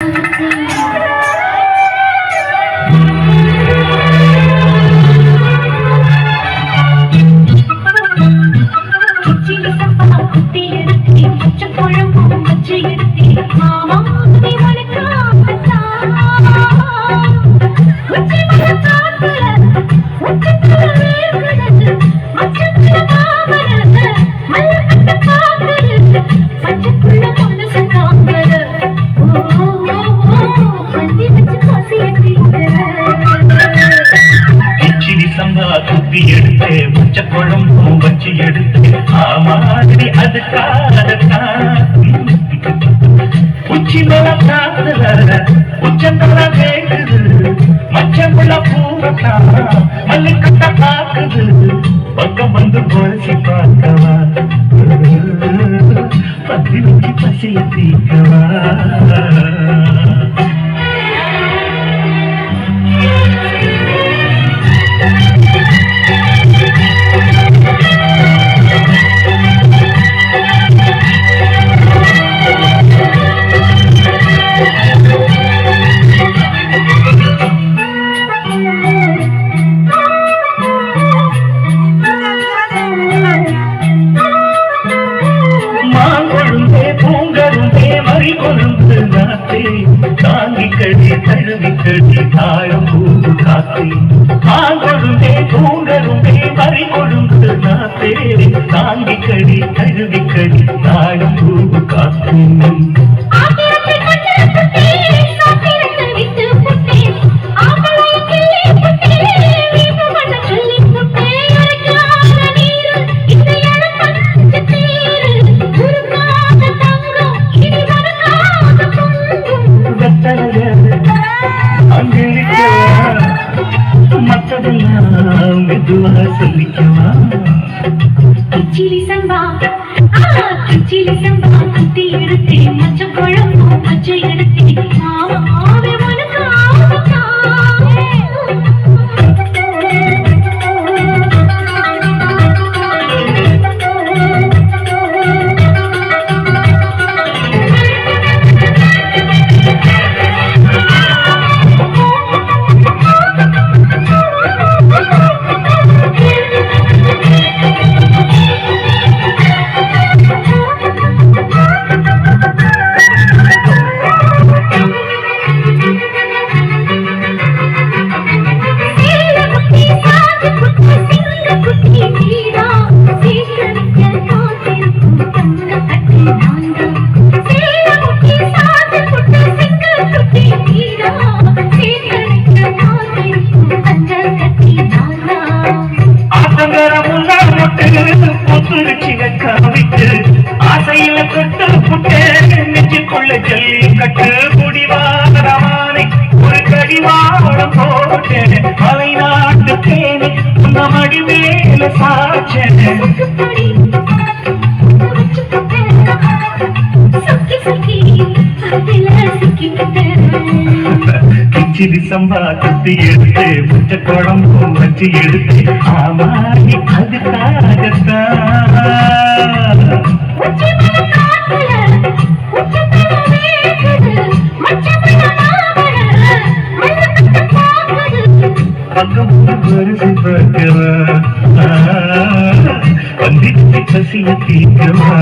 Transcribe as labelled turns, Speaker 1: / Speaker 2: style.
Speaker 1: கிச்சிலி சம்பா குத்தி எடுத்து பச்சை குழம்பும் வச்சு எடுத்து
Speaker 2: மாதிரி அதுக்காகத்தான். உச்சி மேல காத்துல உச்சந்தல கேக்குது மச்சமுள்ள பூவத்தான் மல்லு பாக்குது பக்கம் வந்து பொழிச்சு பார்க்கவா? பத்தி பசிய தீக்கவா? தாங்கி கடி தழுவி தாழம் பூந்து காத்தே. பாங்கொழுந்தே பூங்கருந்தே பறி கொழுந்து நாத்தே. தாங்கி கடி தழுவி கடி தாழம் பூந்து காத்தே. மெதுவா சொல்லிக்கவா
Speaker 1: கிச்சிலி சம்பா கிச்சிலி சம்பா குத்தி எடுத்தே மச்ச குழம்பும் வச்சு
Speaker 2: நெஞ்சுக்குள்ள கட்டு குடிவாரமானை ஒரு கடிவாரம் போட்டேன் மலை நாட்டு தேனி உங்க மடி மேல சாச்சேன்
Speaker 1: சுக்குப்பொடி
Speaker 2: சம்பா குத்தி எடுத்து முச்ச வச்சு எடுத்து அதுக்காகத்தான் பக்கம் பரிசு பார்க்கவா வந்திச்சு பசிய தீக்கவா